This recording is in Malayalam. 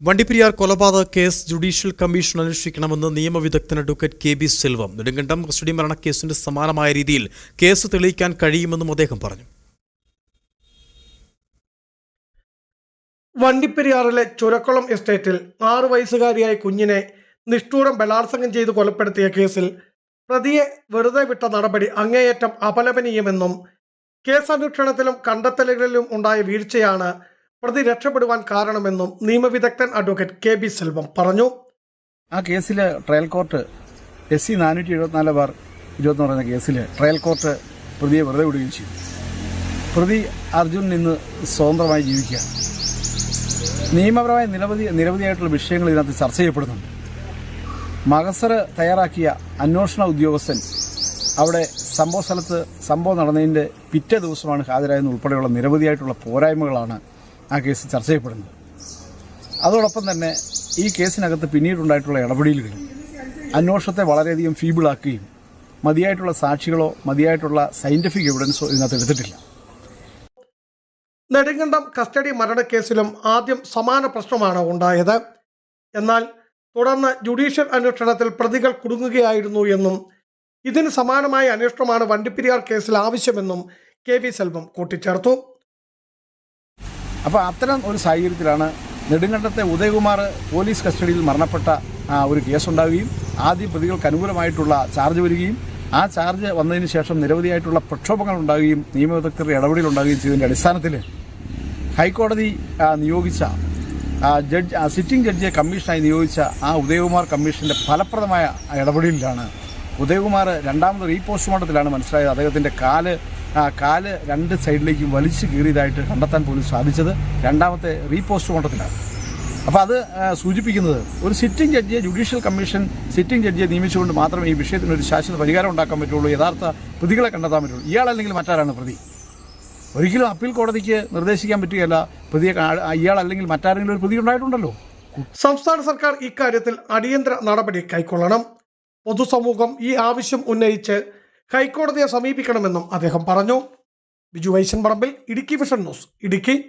വണ്ടിപ്പെരിയാർ കൊലപാതക കേസ് ജുഡീഷ്യൽ കമ്മീഷൻ അന്വേഷിക്കണമെന്ന് നിയമവിദഗ്ധൻ advocate K B Selvam. Nedumkandam custody മരണക്കേസിന്റെ സമാനമായ രീതിയിൽ കേസ് തെളിയിക്കാൻ കഴിയുമെന്നും അദ്ദേഹം പറഞ്ഞു. വണ്ടിപ്പെരിയാറിലെ ചുരക്കുളം എസ്റ്റേറ്റിൽ ആറു വയസ്സുകാരിയായ കുഞ്ഞിനെ നിഷ്ഠൂരം ബലാത്സംഗം ചെയ്ത് കൊലപ്പെടുത്തിയ കേസിൽ പ്രതിയെ വെറുതെ വിട്ട നടപടി അങ്ങേയറ്റം അപലപനീയമെന്നും കേസ് അന്വേഷണത്തിലും കണ്ടെത്തലുകളിലും ഉണ്ടായ വീഴ്ചയാണ് പ്രതി രക്ഷപ്പെടുവാൻ കാരണമെന്നും നിയമവിദഗ്ധൻ അഡ്വക്കേറ്റ് കെ ബി സെൽവം പറഞ്ഞു. ആ കേസിൽ ട്രയൽ കോർട്ട് എസ് സി നാനൂറ്റി എഴുപത്തിനാല് ബാർ ഇരുപത്തി പറയുന്ന കേസിൽ ട്രയൽ കോർട്ട് പ്രതിയെ വെറുതെ വിടുകയും ചെയ്തു. പ്രതി അർജുൻ ഇന്ന് സ്വതന്ത്രമായി ജീവിക്കുക. നിയമപരമായ നിരവധി നിരവധിയായിട്ടുള്ള വിഷയങ്ങൾ ഇതിനകത്ത് ചർച്ച ചെയ്യപ്പെടുന്നുണ്ട്. മകസർ തയ്യാറാക്കിയ അന്വേഷണ ഉദ്യോഗസ്ഥൻ അവിടെ സംഭവ സ്ഥലത്ത് സംഭവം നടന്നതിന്റെ പിറ്റേ ദിവസമാണ് ഹാജരായെന്ന് ഉൾപ്പെടെയുള്ള നിരവധിയായിട്ടുള്ള പോരായ്മകളാണ് ആ കേസ് ചർച്ച ചെയ്യപ്പെടുന്നത്. അതോടൊപ്പം തന്നെ ഈ കേസിനകത്ത് പിന്നീടുണ്ടായിട്ടുള്ള ഇടപെടലുകൾ അന്വേഷണത്തെ വളരെയധികം ഫീബിളാക്കുകയും മതിയായിട്ടുള്ള സാക്ഷികളോ മതിയായിട്ടുള്ള സയന്റിഫിക് എവിഡൻസോ ഇതിനകത്ത് എടുത്തിട്ടില്ല. നെടുങ്കണ്ടം കസ്റ്റഡി മരണക്കേസിലും ആദ്യം സമാന പ്രശ്നമാണ് ഉണ്ടായത്. എന്നാൽ തുടർന്ന് ജുഡീഷ്യൽ അന്വേഷണത്തിൽ പ്രതികൾ കുടുങ്ങുകയായിരുന്നു എന്നും ഇതിന് സമാനമായ അന്വേഷണമാണ് വണ്ടിപ്പെരിയാർ കേസിൽ ആവശ്യമെന്നും കെ വി സെൽവം കൂട്ടിച്ചേർത്തു. അപ്പോൾ അത്തരം ഒരു സാഹചര്യത്തിലാണ് നെടുങ്കണ്ടത്തെ ഉദയകുമാർ പോലീസ് കസ്റ്റഡിയിൽ മരണപ്പെട്ട ഒരു കേസുണ്ടാവുകയും ആദ്യം പ്രതികൾക്ക് അനുകൂലമായിട്ടുള്ള ചാർജ് വരികയും ആ ചാർജ് വന്നതിന് ശേഷം നിരവധിയായിട്ടുള്ള പ്രക്ഷോഭങ്ങൾ ഉണ്ടാവുകയും നിയമവിദഗ്ധരുടെ ഇടപെടൽ ഉണ്ടാവുകയും ചെയ്തതിന്റെ അടിസ്ഥാനത്തിൽ ഹൈക്കോടതി നിയോഗിച്ച ജഡ്ജ് സിറ്റിംഗ് ജഡ്ജിയെ കമ്മീഷനായി നിയോഗിച്ച ആ ഉദയകുമാർ കമ്മീഷന്റെ ഫലപ്രദമായ ഇടപെടലിലാണ് ഉദയകുമാർ രണ്ടാമത് റീപോസ്റ്റ്മോർട്ടത്തിലാണ് മനസ്സിലായത്. അദ്ദേഹത്തിന്റെ കാൽ കാൽ രണ്ട് സൈഡിലേക്കും വലിച്ചു കീറിയതായിട്ട് കണ്ടെത്താൻ പോലും സാധിച്ചത് രണ്ടാമത്തെ റീപോസ്റ്റ്മോർട്ടത്തിലാണ്. അപ്പോൾ അത് സൂചിപ്പിക്കുന്നത് ഒരു സിറ്റിംഗ് ജഡ്ജിയെ ജുഡീഷ്യൽ കമ്മീഷൻ സിറ്റിംഗ് ജഡ്ജിയെ നിയമിച്ചുകൊണ്ട് മാത്രമേ ഈ വിഷയത്തിന് ഒരു ശാശ്വത പരിഹാരം ഉണ്ടാക്കാൻ പറ്റുള്ളൂ യഥാർത്ഥ പ്രതികളെ കണ്ടെത്താൻ പറ്റുള്ളൂ. ഇയാളല്ലെങ്കിൽ മറ്റാരാണ് പ്രതി? ഒരിക്കലും അപ്പീൽ കോടതിക്ക് നിർദ്ദേശിക്കാൻ പറ്റുകയല്ല. പ്രതിയെ ഇയാളല്ലെങ്കിൽ മറ്റാരെങ്കിലും ഒരു പ്രതി ഉണ്ടായിട്ടുണ്ടല്ലോ സംസ്ഥാന സർക്കാർ ഇക്കാര്യത്തിൽ അടിയന്തര നടപടി കൈക്കൊള്ളണം. പൊതുസമൂഹം ഈ ആവശ്യം ഉന്നയിച്ച് ഹൈക്കോടതിയെ സമീപിക്കണമെന്നും അദ്ദേഹം പറഞ്ഞു. Biju Vaishan Parambil Idukki vision news Idukki.